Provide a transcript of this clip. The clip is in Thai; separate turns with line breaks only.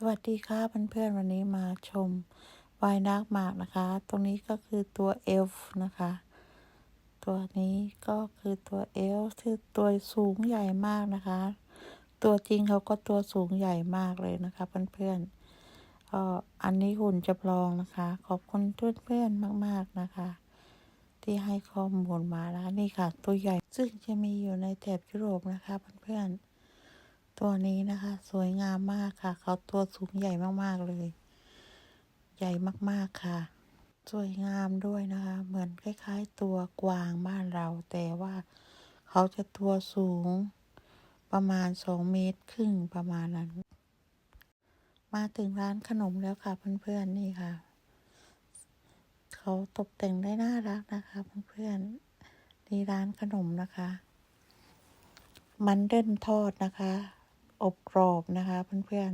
สวัสดีค่ะเพื่อนๆวันนี้มาชมวายนักหมากนะคะ ตรงนี้ก็คือตัวเอลฟ์นะคะ ตัวนี้ก็คือตัวเอลฟ์ที่ตัวสูงใหญ่มากนะคะ ตัวจริงเขาก็ตัวสูงใหญ่มากเลยนะคะเพื่อนๆก็อันนี้หุ่นจำลองนะคะ ขอบคุณเพื่อนๆมาก ๆนะคะ ที่ให้ข้อมูลมาแล้วนี่ค่ะ ตัวใหญ่ซึ่งจะมีอยู่ในแถบยุโรปนะคะเพื่อนๆ ตัวนี้นะคะ สวยงามมากค่ะ เขาตัวสูงใหญ่มาก ๆ เลย ใหญ่มาก ๆ ค่ะ สวยงามด้วยนะคะ เหมือนคล้าย ๆ ตัวกวางบ้านเรา แต่ว่าเขาจะตัวสูงประมาณสองเมตรครึ่งประมาณนั้น มาถึงร้านขนมแล้วค่ะ เพื่อน ๆ นี่ค่ะ เขาตกแต่งได้น่ารักนะคะ เพื่อนๆนี่ร้านขนมนะคะ มันเดิลทอดนะคะ นะคะเพื่อน